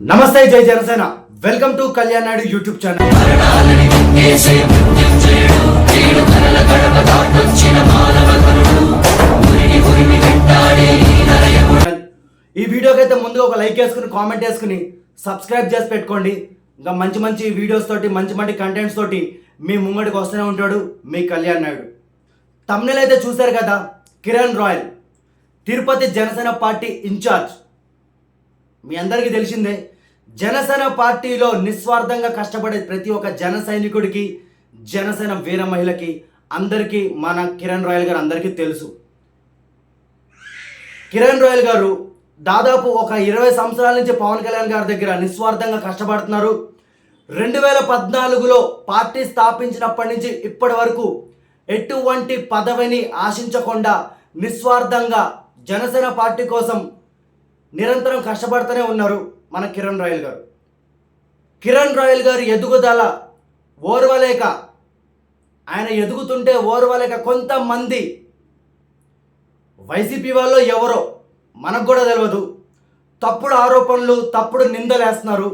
నమస్తే Jai Janasena. Welcome to Kalyan Naidu YouTube channel ఈ వీడియోకి అయితే ముందుగా ఒక లైక్ వేసుకుని కామెంట్ వేసుకుని సబ్స్క్రైబ్ చేసి పెట్టుకోండి. ఇంకా మంచి మంచి వీడియోస్ తోటి మంచి మంచి కంటెంట్స్ తోటి మీ ముంగడికి వస్తూనే ఉంటాడు మీ కళ్యాణ్ నాయుడు. తమ్నెల్ అయితే చూశారు కదా? Kiran Royal Tirupati Janasena party incharge. మీ అందరికీ తెలిసిందే జనసేన పార్టీలో నిస్వార్థంగా కష్టపడే ప్రతి ఒక్క జన సైనికుడికి జనసేన వీర మహిళకి అందరికీ మన కిరణ్ రాయల్ గారు అందరికీ తెలుసు. కిరణ్ రాయల్ గారు దాదాపు ఒక ఇరవై సంవత్సరాల నుంచి పవన్ కళ్యాణ్ గారి దగ్గర నిస్వార్థంగా కష్టపడుతున్నారు. రెండు వేల పద్నాలుగులో పార్టీ స్థాపించినప్పటి నుంచి ఇప్పటి వరకు ఎటువంటి పదవిని ఆశించకుండా నిస్వార్థంగా జనసేన పార్టీ కోసం నిరంతరం కష్టపడుతూనే ఉన్నారు మన కిరణ్ రాయల్ గారు. కిరణ్ రాయల్ గారు ఎదుగుదల ఓర్వలేక ఆయన ఎదుగుతుంటే ఓర్వలేక కొంతమంది వైసీపీ వాళ్ళు ఎవరో మనకు కూడా తెలియదు తప్పుడు ఆరోపణలు తప్పుడు నిందలు వేస్తున్నారు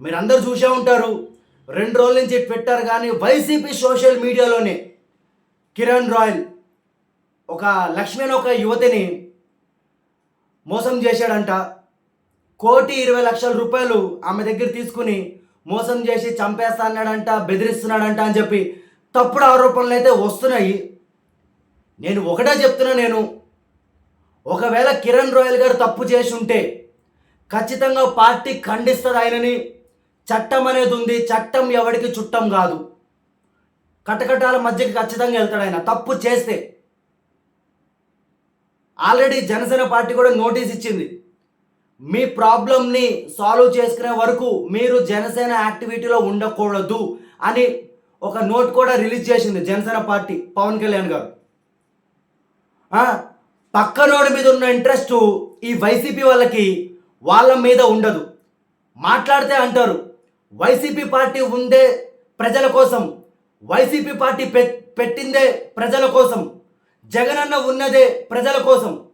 మీరందరూ చూసే ఉంటారు. రెండు రోజుల నుంచి ట్విట్టర్ కానీ వైసీపీ సోషల్ మీడియాలోనే కిరణ్ రాయల్ ఒక లక్ష్మణ్ ఒక యువతిని మోసం చేశాడంట. కోటి ఇరవై లక్షల రూపాయలు ఆమె దగ్గర తీసుకుని మోసం చేసి చంపేస్తా అన్నాడంట బెదిరిస్తున్నాడంట అని చెప్పి తప్పుడు ఆరోపణలు అయితే వస్తున్నాయి. నేను ఒకటే చెప్తున్నా నేను. ఒకవేళ కిరణ్ రోయల్ గారు తప్పు చేసి ఉంటే ఖచ్చితంగా పార్టీ ఖండిస్తుంది ఆయనని. చట్టం అనేది ఉంది చట్టం ఎవరికి చుట్టం కాదు. కటకటాల మధ్యకి ఖచ్చితంగా వెళ్తాడు ఆయన. తప్పు చేస్తే ఆల్రెడీ జనసేన పార్టీ కూడా నోటీస్ ఇచ్చింది. మీ ప్రాబ్లమ్ని సాల్వ్ చేసుకునే వరకు మీరు జనసేన యాక్టివిటీలో ఉండకూడదు అని ఒక నోట్ కూడా రిలీజ్ చేసింది జనసేన పార్టీ పవన్ కళ్యాణ్ గారు. పక్క పక్కనోడి మీద ఉన్న ఇంట్రెస్ట్ ఈ వైసీపీ వాళ్ళకి వాళ్ళ మీద ఉండదు. మాట్లాడితే అంటారు వైసీపీ పార్టీ ఉందే ప్రజల కోసం వైసీపీ పార్టీ పె- పెట్టిందే ప్రజల కోసం జగనన్న ఉన్నదే ప్రజల కోసం.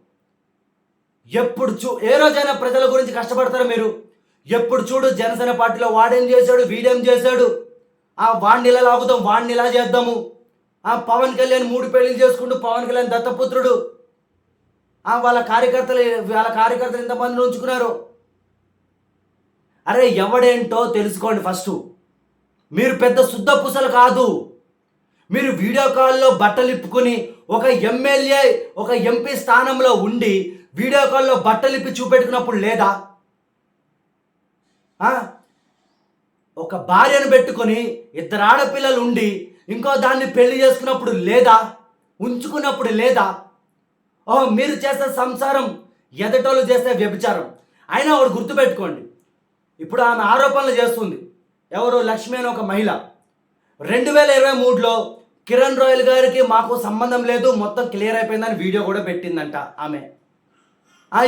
ఎప్పుడు చూ ఏ రోజైనా ప్రజల గురించి కష్టపడతారు మీరు. ఎప్పుడు చూడు జనసేన పార్టీలో వాడేం చేశాడు వీడేం చేశాడు? ఆ వాడిని ఇలా లాగుతాం వాడిని ఇలా చేద్దాము? ఆ పవన్ కళ్యాణ్ మూడు పెళ్ళి చేసుకుంటూ పవన్ కళ్యాణ్ దత్తపుత్రుడు. ఆ వాళ్ళ కార్యకర్తలు వాళ్ళ కార్యకర్తలు ఎంతమందిని ఉంచుకున్నారు అరే ఎవడేంటో తెలుసుకోండి ఫస్ట్. మీరు పెద్ద శుద్ధ పుసలు కాదు. మీరు వీడియో కాల్లో బట్టలు ఇప్పుకొని ఒక ఎమ్మెల్యే ఒక ఎంపీ స్థానంలో ఉండి వీడియో కాల్లో బట్టలు ఇప్పి చూపెట్టుకున్నప్పుడు లేదా? ఒక భార్యను పెట్టుకొని ఇద్దరు ఆడపిల్లలు ఉండి ఇంకో దాన్ని పెళ్ళి చేసుకున్నప్పుడు లేదా? ఉంచుకున్నప్పుడు లేదా? ఓ మీరు చేసే సంసారం ఎదటోళ్ళు చేసే వ్యభిచారం. అయినా ఒకటి గుర్తుపెట్టుకోండి. ఇప్పుడు ఆమె ఆరోపణలు చేస్తుంది. ఎవరు? లక్ష్మి అని ఒక మహిళ. రెండు వేల ఇరవై మూడులో కిరణ్ రాయల్ గారికి మాకు సంబంధం లేదు మొత్తం క్లియర్ అయిపోయిందని వీడియో కూడా పెట్టిందంట ఆమె.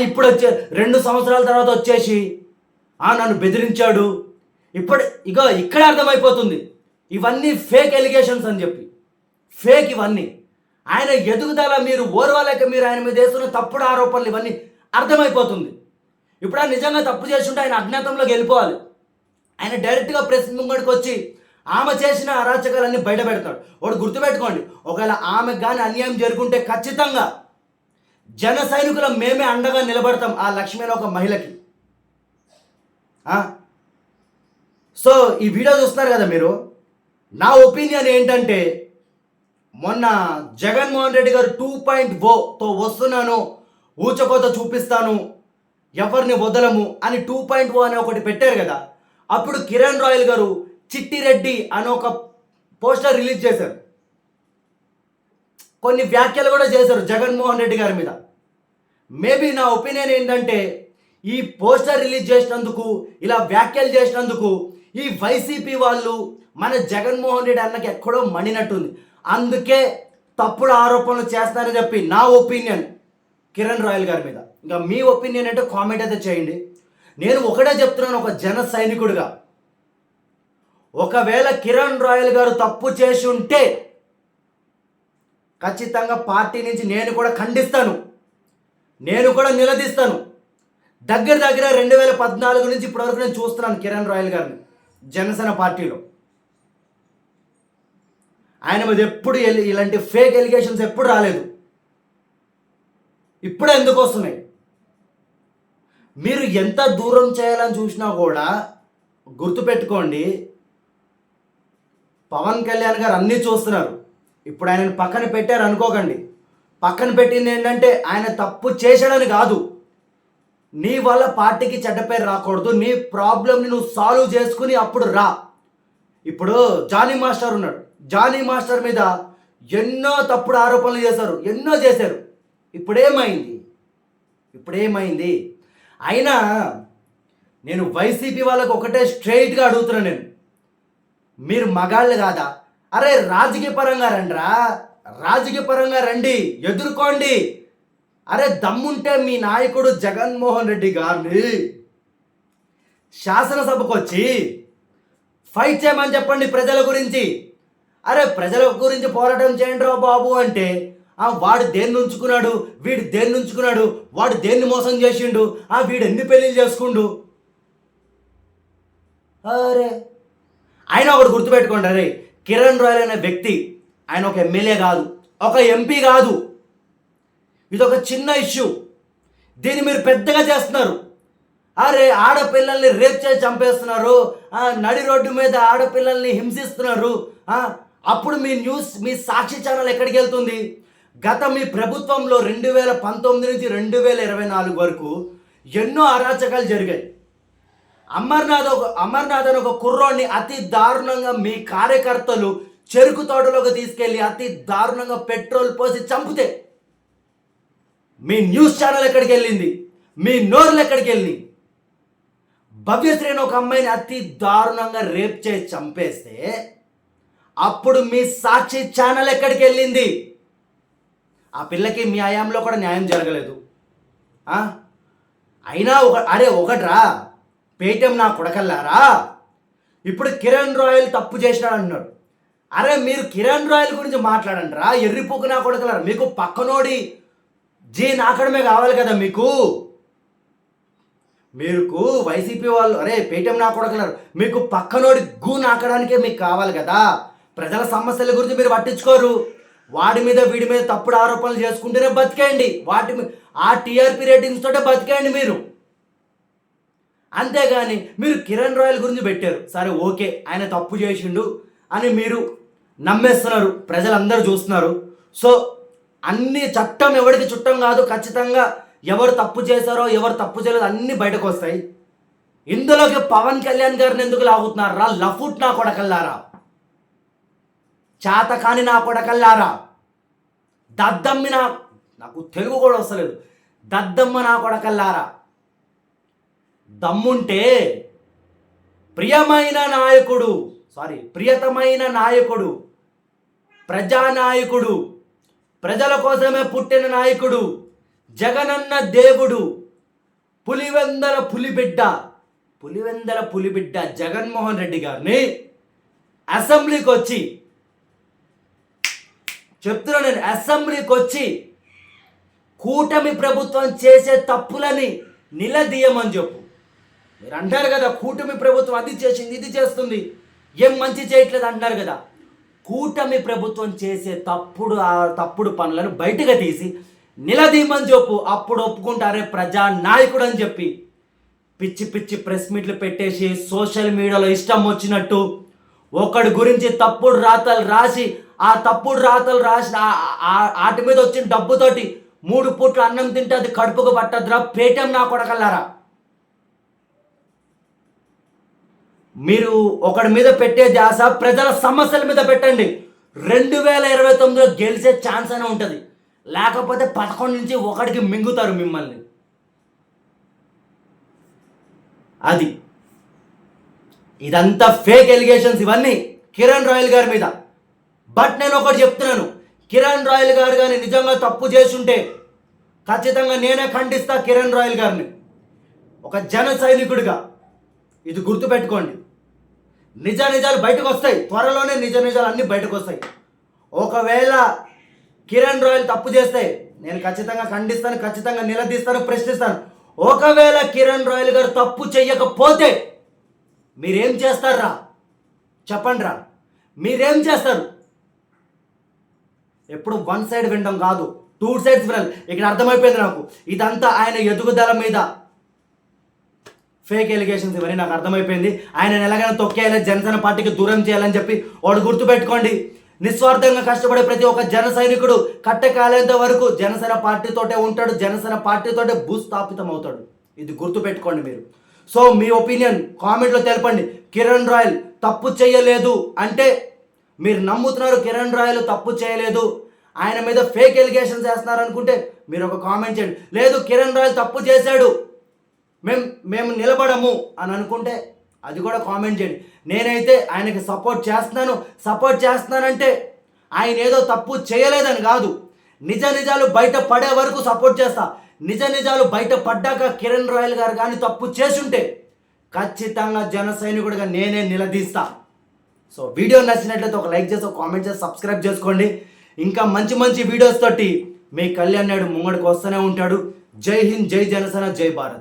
ఇప్పుడు వచ్చే రెండు సంవత్సరాల తర్వాత వచ్చేసి ఆ నన్ను బెదిరించాడు. ఇప్పుడు ఇక ఇక్కడే అర్థమైపోతుంది. ఇవన్నీ ఫేక్ ఎలిగేషన్స్ అని చెప్పి. ఫేక్ ఇవన్నీ. ఆయన ఎదుగుదల మీరు ఓర్వాలేక మీరు ఆయన మీద వేస్తున్న తప్పుడు ఆరోపణలు ఇవన్నీ అర్థమైపోతుంది. ఇప్పుడు ఆయన నిజంగా తప్పు చేస్తుంటే ఆయన అజ్ఞాతంలోకి వెళ్ళిపోవాలి. ఆయన డైరెక్ట్గా ప్రెస్ ముంగడికి వచ్చి ఆమె చేసిన అరాచకాలన్నీ బయట పెడతాడు. వాడు గుర్తుపెట్టుకోండి ఒకవేళ ఆమెకు కానీ అన్యాయం జరుగుంటే ఖచ్చితంగా జన సైనికుల మేమే అండగా నిలబడతాం ఆ లక్ష్మి ఒక మహిళకి. సో ఈ వీడియో చూస్తున్నారు కదా మీరు? నా ఒపీనియన్ ఏంటంటే మొన్న జగన్మోహన్ రెడ్డి గారు టూ పాయింట్ ఓతో వస్తున్నాను ఊచకోత చూపిస్తాను ఎవరిని వదలము అని టూ పాయింట్ ఓ అని ఒకటి పెట్టారు కదా. అప్పుడు కిరణ్ రాయల్ గారు చిట్టిరెడ్డి అని ఒక పోస్టర్ రిలీజ్ చేశారు. కొన్ని వ్యాఖ్యలు కూడా చేశారు జగన్మోహన్ రెడ్డి గారి మీద. మేబీ నా ఒపీనియన్ ఏంటంటే ఈ పోస్టర్ రిలీజ్ చేసినందుకు ఇలా వ్యాఖ్యలు చేసినందుకు ఈ వైసీపీ వాళ్ళు మన జగన్మోహన్ రెడ్డి అన్నకి ఎక్కడో మణినట్టుంది. అందుకే తప్పుడు ఆరోపణలు చేస్తారని చెప్పి నా ఒపీనియన్ కిరణ్ రాయల్ గారి మీద. ఇంకా మీ ఒపీనియన్ అంటే కామెంట్ అయితే చేయండి. నేను ఒకటే చెప్తున్నాను ఒక జన సైనికుడిగా. ఒకవేళ కిరణ్ రాయల్ గారు తప్పు చేసి ఉంటే ఖచ్చితంగా పార్టీ నుంచి నేను కూడా ఖండిస్తాను. నేను కూడా నిలదీస్తాను. దగ్గర దగ్గర రెండు వేల పద్నాలుగు నుంచి ఇప్పటివరకు నేను చూస్తున్నాను కిరణ్ రాయల్ గారిని జనసేన పార్టీలో. ఆయన మీద ఎప్పుడు ఇలాంటి ఫేక్ ఎలిగేషన్స్ ఎప్పుడు రాలేదు. ఇప్పుడు ఎందుకు వస్తున్నాయి? మీరు ఎంత దూరం చేయాలని చూసినా కూడా గుర్తుపెట్టుకోండి పవన్ కళ్యాణ్ గారు అన్నీ చూస్తున్నారు. ఇప్పుడు ఆయనను పక్కన పెట్టారు అనుకోకండి. పక్కన పెట్టింది ఏంటంటే ఆయన తప్పు చేశాడని కాదు. నీ వల్ల పార్టీకి చెడ్డ పేరు రాకూడదు. నీ ప్రాబ్లమ్ని నువ్వు సాల్వ్ చేసుకుని అప్పుడు రా. ఇప్పుడు జానీ మాస్టర్ ఉన్నాడు. జానీ మాస్టర్ మీద ఎన్నో తప్పుడు ఆరోపణలు చేశారు. ఎన్నో చేశారు. ఇప్పుడేమైంది? ఇప్పుడేమైంది? అయినా నేను వైసీపీ వాళ్ళకు ఒకటే స్ట్రైట్గా అడుగుతున్నాను నేను. మీరు మగాళ్ళు కాదా? అరే రాజకీయ పరంగా రండిరా. రాజకీయ పరంగా రండి ఎదుర్కోండి. అరే దమ్ముంటే మీ నాయకుడు జగన్మోహన్ రెడ్డి గారిని శాసనసభకు వచ్చి ఫైట్ చేయమని చెప్పండి ప్రజల గురించి. అరే ప్రజల గురించి పోరాటం చేయండి రా బాబు అంటే వాడు దేన్ని ఉంచుకున్నాడు? వీడు దేన్ని ఉంచుకున్నాడు? వాడు దేన్ని మోసం చేసిండు? ఆ వీడు ఎన్ని పెళ్ళిళ్ళు చేసుకుండు? అరే ఆయన ఒకటి గుర్తుపెట్టుకోండి అరే కిరణ్ రాయల్ అనే వ్యక్తి ఆయన ఒక ఎమ్మెల్యే కాదు ఒక ఎంపీ కాదు. ఇది ఒక చిన్న ఇష్యూ. దీన్ని మీరు పెద్దగా చేస్తున్నారు. అరే ఆడపిల్లల్ని రేప్ చేసి చంపేస్తున్నారు. నడి రోడ్డు మీద ఆడపిల్లల్ని హింసిస్తున్నారు. అప్పుడు మీ న్యూస్ మీ సాక్షి ఛానల్ ఎక్కడికి వెళ్తుంది? గత మీ ప్రభుత్వంలో రెండు వేల పంతొమ్మిది నుంచి రెండు వేల ఇరవై నాలుగు వరకు ఎన్నో అరాచకాలు జరిగాయి. అమర్నాథ్ ఒక అమర్నాథ్ అని ఒక కుర్రోడిని అతి దారుణంగా మీ కార్యకర్తలు చెరుకు తోటలోకి తీసుకెళ్ళి అతి దారుణంగా పెట్రోల్ పోసి చంపితే మీ న్యూస్ ఛానల్ ఎక్కడికి వెళ్ళింది? మీ నోరులు ఎక్కడికి వెళ్ళి భవ్యశ్రీ అని ఒక అమ్మాయిని అతి దారుణంగా రేప్ చేసి చంపేస్తే అప్పుడు మీ సాక్షి ఛానల్ ఎక్కడికి వెళ్ళింది? ఆ పిల్లకి మీ హయాంలో కూడా న్యాయం జరగలేదు. అయినా ఒక అరే ఒకట్రా. పేటీఎం నా కొడకల్లారా? ఇప్పుడు కిరణ్ రాయల్ తప్పు చేసినాడు అన్నాడు అరే మీరు కిరణ్ రాయల్ గురించి మాట్లాడండి రా ఎర్రిపోకు నా కొడకలారా మీకు పక్కనోడి జీ నాకడమే కావాలి కదా మీకు? మీకు వైసీపీ వాళ్ళు అరే పేటీఎం నా కొడకలారు మీకు పక్కనోడి గూ నాకడానికే మీకు కావాలి కదా. ప్రజల సమస్యల గురించి మీరు పట్టించుకోరు. వాడి మీద వీడి మీద తప్పుడు ఆరోపణలు చేసుకుంటేనే బతికేయండి. వాటి ఆ టీఆర్పీ రేటింగ్స్ తోటే బతికేయండి మీరు. అంతేగాని మీరు కిరణ్ రాయల్ గురించి పెట్టారు. సరే ఓకే ఆయన తప్పు చేసిండు అని మీరు నమ్మేస్తున్నారు ప్రజలందరూ చూస్తున్నారు. సో అన్ని చట్టం ఎవరికి చుట్టం కాదు ఖచ్చితంగా ఎవరు తప్పు చేశారో ఎవరు తప్పు చేయలేదు అన్నీ బయటకు వస్తాయి. ఇందులోకి పవన్ కళ్యాణ్ గారిని ఎందుకు లాగుతున్నారు? రా లఫుట్ నా కొడకల్లారా? చాతకాని నా కొడకల్లారా? దద్దమ్మి నా నాకు తెలుగు కూడా వస్తలేదు. దద్దమ్మ నా కొడకల్లారా? దమ్ముంటే ప్రియమైన నాయకుడు సారీ ప్రియతమైన నాయకుడు ప్రజానాయకుడు ప్రజల కోసమే పుట్టిన నాయకుడు జగనన్న దేవుడు పులివెందల పులిబిడ్డ పులివెందల పులిబిడ్డ జగన్మోహన్ రెడ్డి గారిని అసెంబ్లీకి వచ్చి చెప్తున్నా నేను అసెంబ్లీకి వచ్చి కూటమి ప్రభుత్వం చేసే తప్పులని నిలదీయమని చెప్పు. మీరు అంటారు కదా కూటమి ప్రభుత్వం అది చేసింది ఇది చేస్తుంది. ఏం మంచి చేయట్లేదు అంటున్నారు కదా. కూటమి ప్రభుత్వం చేసే తప్పుడు ఆ తప్పుడు పనులను బయటగా తీసి నిలదీయమని చెప్పు అప్పుడు ఒప్పుకుంటారే ప్రజా నాయకుడు అని చెప్పి పిచ్చి పిచ్చి ప్రెస్ మీట్లు పెట్టేసి సోషల్ మీడియాలో ఇష్టం వచ్చినట్టు ఒకడి గురించి తప్పుడు రాతలు రాసి ఆ తప్పుడు రాతలు రాసి ఆ- వాటి మీద వచ్చిన డబ్బుతోటి మూడు పూట్లు అన్నం తింటే అది కడుపుకు పట్టద్దురా పేటం నా కొడకల్లారా? మీరు ఒకడి మీద పెట్టే ధ్యాస ప్రజల సమస్యల మీద పెట్టండి. రెండు వేల ఇరవై తొమ్మిదిలో గెలిచే ఛాన్స్ అయినా ఉంటుంది. లేకపోతే పదకొండు నుంచి ఒకడికి మింగుతారు మిమ్మల్ని. అది. ఇదంతా ఫేక్ ఎలిగేషన్స్ ఇవన్నీ కిరణ్ రాయల్ గారి మీద. బట్ నేను ఒకటి చెప్తున్నాను. కిరణ్ రాయల్ గారు కానీ నిజంగా తప్పు చేసుంటే ఖచ్చితంగా నేనే ఖండిస్తా కిరణ్ రాయల్ గారిని. ఒక జన సైనికుడిగా. ఇది గుర్తుపెట్టుకోండి. నిజ నిజాలు బయటకు వస్తాయి. త్వరలోనే నిజ నిజాలు అన్నీ బయటకు వస్తాయి. ఒకవేళ కిరణ్ రాయల్ తప్పు చేస్తే నేను ఖచ్చితంగా ఖండిస్తాను ఖచ్చితంగా నిలదీస్తాను ప్రశ్నిస్తాను. ఒకవేళ కిరణ్ రాయల్ గారు తప్పు చెయ్యకపోతే మీరేం చేస్తారా? చెప్పండి రా. మీరేం చేస్తారు? ఎప్పుడు వన్ సైడ్ వినడం కాదు టూ సైడ్స్ వినాలి. ఇక్కడ అర్థమైపోయింది నాకు. ఇదంతా ఆయన ఎదుగుదల మీద ఫేక్ ఎలిగేషన్స్ ఇవన్నీ నాకు అర్థమైపోయింది. ఆయన ఎలాగైనా తొక్కేయాలి జనసేన పార్టీకి దూరం చేయాలని చెప్పి వాడు గుర్తుపెట్టుకోండి. నిస్వార్థంగా కష్టపడే ప్రతి ఒక్క జన సైనికుడు కట్టె కాలేంత వరకు జనసేన పార్టీతోటే ఉంటాడు జనసేన పార్టీతోటే భూస్థాపితం అవుతాడు. ఇది గుర్తుపెట్టుకోండి మీరు. సో మీ ఒపీనియన్ కామెంట్లో తెలపండి. కిరణ్ రాయల్ తప్పు చేయలేదు అంటే మీరు నమ్ముతున్నారు కిరణ్ రాయల్ తప్పు చేయలేదు. ఆయన మీద ఫేక్ ఎలిగేషన్స్ వేస్తున్నారు అనుకుంటే మీరు ఒక కామెంట్ చేయండి. లేదు కిరణ్ రాయల్ తప్పు చేశాడు. మేము మేము నిలబడము అని అనుకుంటే అది కూడా కామెంట్ చేయండి. నేనైతే ఆయనకి సపోర్ట్ చేస్తున్నాను. సపోర్ట్ చేస్తున్నానంటే ఆయన ఏదో తప్పు చేయలేదని కాదు. నిజ నిజాలు బయట పడే వరకు సపోర్ట్ చేస్తా. నిజ నిజాలు బయట పడ్డాక కిరణ్ రాయల్ గారు కానీ తప్పు చేసుంటే ఖచ్చితంగా జన సైనికుడిగా నేనే నిలదీస్తా. సో వీడియో నచ్చినట్లయితే ఒక లైక్ చేసి ఒక కామెంట్ చేసి సబ్స్క్రైబ్ చేసుకోండి. ఇంకా మంచి మంచి వీడియోస్ తోటి మీ కళ్యాణ్ నాయుడు ముంగడికి వస్తూనే ఉంటాడు. జై హింద్ జై జనసేన జై భారత్.